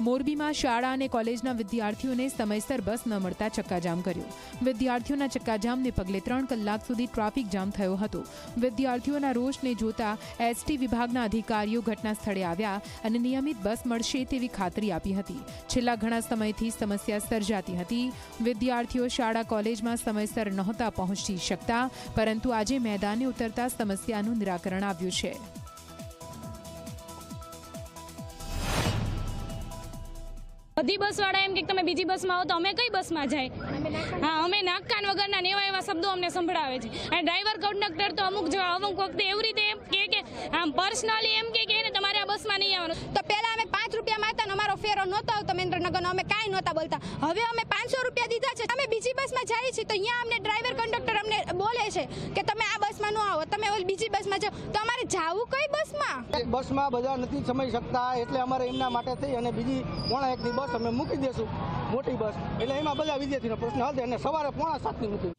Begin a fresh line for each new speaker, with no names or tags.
મોરબીમાં શાળા અને કોલેજના વિદ્યાર્થીઓને સમયસર બસ ન મળતા ચક્કાજામ કર્યો. વિદ્યાર્થીઓના ચક્કાજામને પગલે ત્રણ કલાક સુધી ટ્રાફિક જામ થયો હતો. વિદ્યાર્થીઓના રોષને જોતા એસટી વિભાગના અધિકારીઓ ઘટના સ્થળે આવ્યા અને નિયમિત બસ મળશે તેવી ખાતરી આપી હતી. છેલ્લા ઘણા સમયથી સમસ્યા સર્જાતી હતી. વિદ્યાર્થીઓ શાળા કોલેજમાં સમયસર નહોતા પહોંચી શકતા, પરંતુ આજે મેદાને ઉતરતા સમસ્યાનું નિરાકરણ આવ્યું છે.
બધી બસ વાળા એમ કે તમે બીજી બસમાં આવો તો અમે કઈ બસમાં જાય? હા, અમે નાકકાન વગરના ને એવા શબ્દો અમને સંભળાવે છે. અને ડ્રાઈવર કંડક્ટર તો અમુક અમુક વખતે એવી રીતે એમ કે કે આમ પર્સનલી એમ કે ને તમારે આ બસમાં નહીં આવવાનું.
તો પહેલા અમે પાંચ રૂપિયા માંગતા ને અમારો ફેરો નહોતો આવતો મહેન્દ્રનગરનો. અમે કાંઈ નહોતા બોલતા. હવે અમે પાંચસો રૂપિયા દીધા છે. અમે બીજી બસમાં જઈએ છીએ તો અહીંયા અમને ડ્રાઈવર કંડક્ટર છે કે તમે આ બસમાં ન આવો, તમે ઓલી બીજી બસમાં જાઓ. તો અમારે જાવું કઈ બસમાં?
બસમાં બધા નથી સમય શકતા, એટલે અમારે એમના માટે થઈ અને બીજી પોણા એકની બસ અમે મૂકી દેશું. મોટી બસ. એટલે એમાં બધા વિદ્યાર્થીનો પ્રશ્ન હલ અને સવારે પોણા સાતની મૂકી.